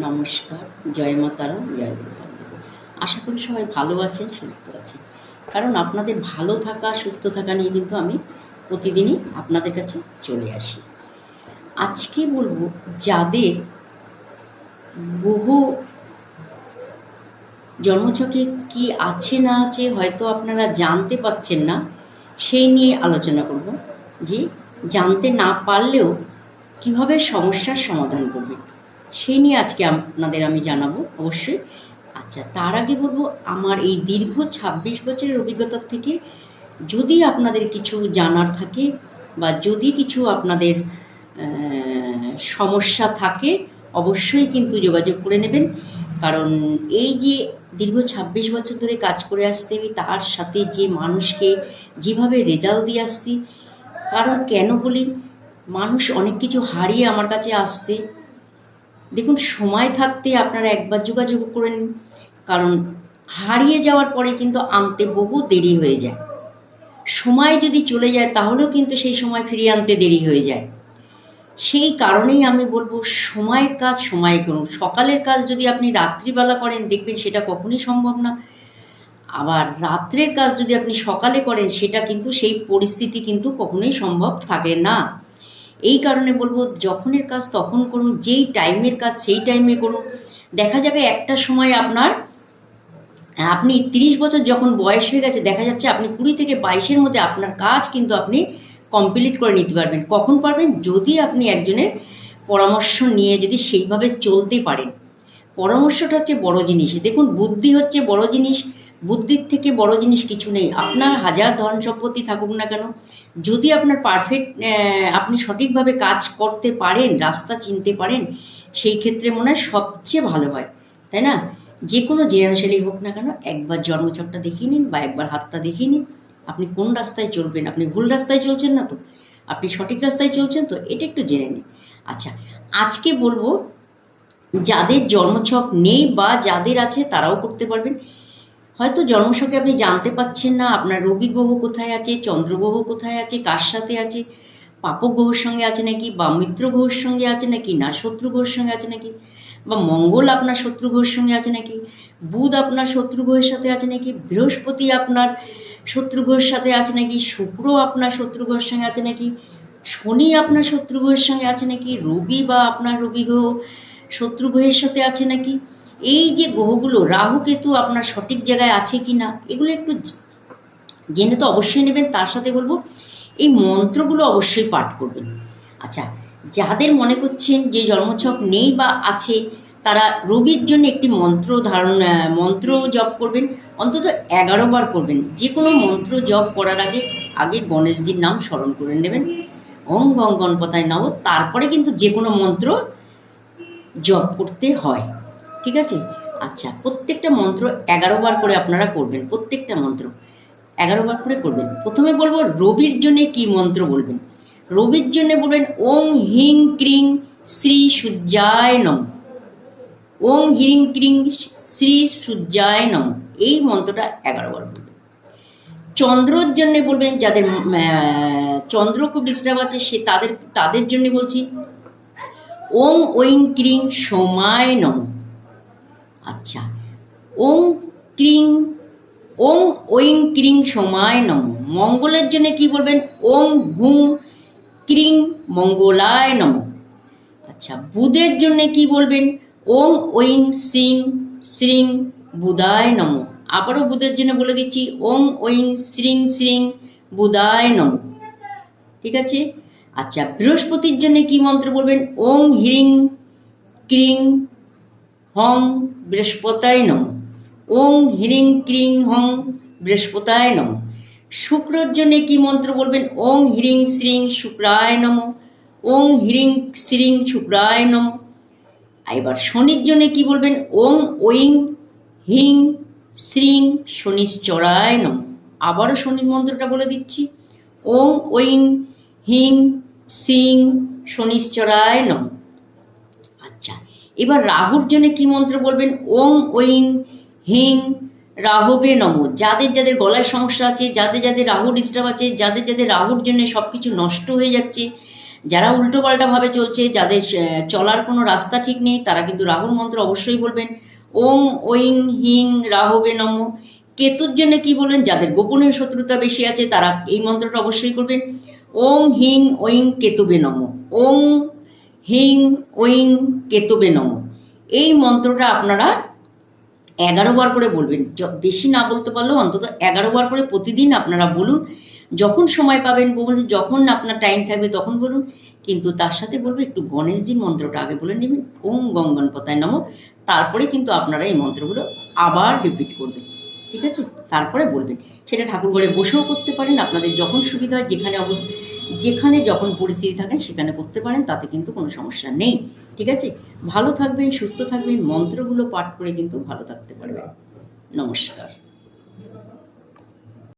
নমস্কার, জয় মাতারা জয় আশা করি সবাই ভালো আছেন, সুস্থ আছেন। কারণ আপনাদের ভালো থাকা, সুস্থ থাকা নিয়ে কিন্তু আমি প্রতিদিনই আপনাদের কাছে চলে আসি। আজকে বলব, যাদের বহু জন্মছকে কি আছে না আছে হয়তো আপনারা জানতে পাচ্ছেন না, সেই নিয়ে আলোচনা করব। যে জানতে না পারলেও কীভাবে সমস্যার সমাধান করবে? সেই নিয়ে আজকে আপনাদের আমি জানাব, অবশ্যই। আচ্ছা তার আগে বলব, আমার এই দীর্ঘ ২৬ বছরের অভিজ্ঞতার থেকে যদি আপনাদের কিছু জানার থাকে বা যদি কিছু আপনাদের সমস্যা থাকে, অবশ্যই কিন্তু যোগাযোগ করে নেবেন। কারণ এই যে দীর্ঘ ২৬ বছর ধরে কাজ করে আসতে তার সাথে যে মানুষকে যেভাবে রেজাল্ট দিয়ে আসছি, কারণ কেন বলি, মানুষ অনেক কিছু হারিয়ে আমার কাছে আসছে। দেখুন, সময় থাকতে আপনারা একবার যোগাযোগ করে নিন। কারণ হারিয়ে যাওয়ার পরে কিন্তু আনতে বহু দেরি হয়ে যায়। সময় যদি চলে যায়, তাহলেও কিন্তু সেই সময় ফিরিয়ে আনতে দেরি হয়ে যায়। সেই কারণেই আমি বলব, সময়ের কাজ সময় করুন। সকালের কাজ যদি আপনি রাত্রিবেলা করেন, দেখবেন সেটা কখনই সম্ভব না। আবার রাত্রের কাজ যদি আপনি সকালে করেন, সেটা কিন্তু সেই পরিস্থিতি কিন্তু কখনোই সম্ভব থাকে না। এই কারণে বলব, যখনের কাজ তখন করুন, যেই টাইমের কাজ সেই টাইমে করুন। দেখা যাবে একটা সময় আপনার, আপনি তিরিশ বছর যখন বয়স হয়ে গেছে, দেখা যাচ্ছে আপনি কুড়ি থেকে বাইশের মধ্যে আপনার কাজ কিন্তু আপনি কমপ্লিট করে নিতে পারবেন। কখন পারবেন? যদি আপনি একজনের পরামর্শ নিয়ে যদি সেইভাবে চলতে পারেন। পরামর্শটা হচ্ছে বড় জিনিস। দেখুন, বুদ্ধি হচ্ছে বড় জিনিস। বুদ্ধির থেকে বড় জিনিস কিছু নেই। আপনার হাজার ধন সম্পত্তি থাকুক না কেন, যদি আপনার পারফেক্ট আপনি সঠিকভাবে কাজ করতে পারেন, রাস্তা চিনতে পারেন, সেই ক্ষেত্রে মনে হয় সবচেয়ে ভালো হয়। তাই না? যে কোনো জেনারেশালি হোক না কেন, একবার জন্মছকটা দেখিয়ে নিন বা একবার হাতটা দেখিয়ে নিন। আপনি কোন রাস্তায় চলবেন? আপনি ভুল রাস্তায় চলছেন না তো। আপনি সঠিক রাস্তায় চলছেন তো, এটা একটু জেনে নিন। আচ্ছা আজকে বলব, যাদের জন্মছক নেই বা যাদের আছে তারাও করতে পারবেন। হয়তো জন্মছকে আপনি জানতে পাচ্ছেন না আপনার রবি গ্রহ কোথায় আছে, চন্দ্র গ্রহ কোথায় আছে, কার সাথে আছে পাপ গ্রহর সঙ্গে আছে নাকি, বা মিত্র গ্রহর সঙ্গে আছে নাকি, না শত্রু গ্রহের সঙ্গে আছে নাকি, বা মঙ্গল আপনার শত্রু গ্রহের সঙ্গে আছে নাকি, বুধ আপনার শত্রু গ্রহের সাথে আছে নাকি, বৃহস্পতি আপনার শত্রু গ্রহের সাথে আছে নাকি, শুক্র আপনার শত্রু গ্রহের সঙ্গে আছে নাকি, শনি আপনার শত্রু গ্রহের সঙ্গে আছে নাকি, রবি বা আপনার রবি গ্রহ শত্রু গ্রহের সাথে আছে নাকি এই যে গ্রহগুলো, রাহু কেতু আপনার সঠিক জায়গায় আছে কি না এগুলো একটু জেনে তো অবশ্যই নেবেন, তার সাথে বলব, এই মন্ত্রগুলো অবশ্যই পাঠ করবেন। আচ্ছা যাদের মনে করছেন যে জন্মছক নেই বা আছে, তারা রবির জন্য একটি মন্ত্র ধারণ মন্ত্র জপ করবেন, অন্তত এগারো বার করবেন। যে কোনো মন্ত্র জপ করার আগে আগে গণেশজির নাম স্মরণ করে নেবেন। ওম গং গণপতায় নব তারপরে কিন্তু যে কোনো মন্ত্র জপ করতে হয়। ঠিক আছে? আচ্ছা প্রত্যেকটা মন্ত্র এগারো বার করে আপনারা করবেন, প্রত্যেকটা মন্ত্র এগারো বার করে করবেন। প্রথমে বলব, রবির জন্য কি মন্ত্র বলবেন? রবির জন্য বলবেন, ওং হিং ক্রিং শ্রী সূর্যায় নম। ওং হিং ক্রিং শ্রী সূর্যায় নম। এই মন্ত্রটা এগারো বার বলবেন। চন্দ্রর জন্য বলবেন, যাদের চন্দ্র খুব ডিস্টার্ব আছে, সে তাদের তাদের জন্য বলছি, ওং ঐং ক্রিং সোমায় নম। আচ্ছা। ওং ক্রিং, ওং ঐং ক্রিং সোমায় নম। মঙ্গলের জন্য কি বলবেন? ওং হুং ক্রিং মঙ্গলায় নম। আচ্ছা বুধের জন্য কি বলবেন? ওং ঐং সিং শ্রিং বুধায় নম। আবারও বুধের জন্য বলে দিচ্ছি, ওং ঐং শ্রিং শ্রিং বুধায় নম। ঠিক আছে? আচ্ছা বৃহস্পতির জন্য কি মন্ত্র বলবেন? ওং হিরিং ক্রিং হং বৃহস্পতায় নম ওং হিরিং ক্রিং হং বৃহস্পতায় নম শুক্রর জন্যে কি মন্ত্র বলবেন? ওং হিরিং শ্রিং শুক্রায় নম ওং হিরিং শ্রিং শুক্রায় নম এবার শনির জন্যে কি বলবেন? ওং ওইং হিং শ্রিং শনিশ্চরায় নম আবারও শনির মন্ত্রটা বলে দিচ্ছি। ওং ওইং হিং সিং শনিশ্চরায় নম এবার রাহুর জন্য কি মন্ত্র বলবেন? ওং ওইং হিং, রাহবে নম। যাদের যাদের গলায় সমস্যা আছে, যাদের যাদের রাহু ডিস্টার্ব আছে, যাদের যাদের রাহুর জন্য সব কিছু নষ্ট হয়ে যাচ্ছে, যারা উল্টোপাল্টাভাবে চলছে, যাদের চলার কোনো রাস্তা ঠিক নেই, তারা কিন্তু রাহুর মন্ত্র অবশ্যই বলবেন। ওং ওইং হিং, রাহবে নম। কেতুর জন্য কি বলবেন? যাদের গোপনীয় শত্রুতা বেশি আছে, তারা এই মন্ত্রটা অবশ্যই করবেন। ওং, হিং ওইং কেতুবে নম। ওং হিং ওইং কেতুবে নম এই মন্ত্রটা আপনারা এগারো বার করে বলবেন। বেশি না বলতে পারলেও অন্তত এগারো বার করে প্রতিদিন আপনারা বলুন। যখন সময় পাবেন বলুন, যখন আপনার টাইম থাকবে তখন বলুন। কিন্তু তার সাথে বলব, একটু গণেশজির মন্ত্রটা আগে বলে নেবেন। ওম গঙ্গন পতায় নম। তারপরে কিন্তু আপনারা এই মন্ত্রগুলো আবার রিপিট করবেন। ঠিক আছে? তারপরে বলবেন। সেটা ঠাকুর ঘরে বসেও করতে পারেন। আপনাদের যখন সুবিধা হয়, যেখানে অবস্থা যেখানে যখন পরিস্থিতি থাকেন সেখানে করতে পারেন তাতে কিন্তু কোনো সমস্যা নেই। ঠিক আছে? ভালো থাকবেন সুস্থ থাকবেন মন্ত্রগুলো পাঠ করে কিন্তু ভালো থাকতে পারবেন। নমস্কার।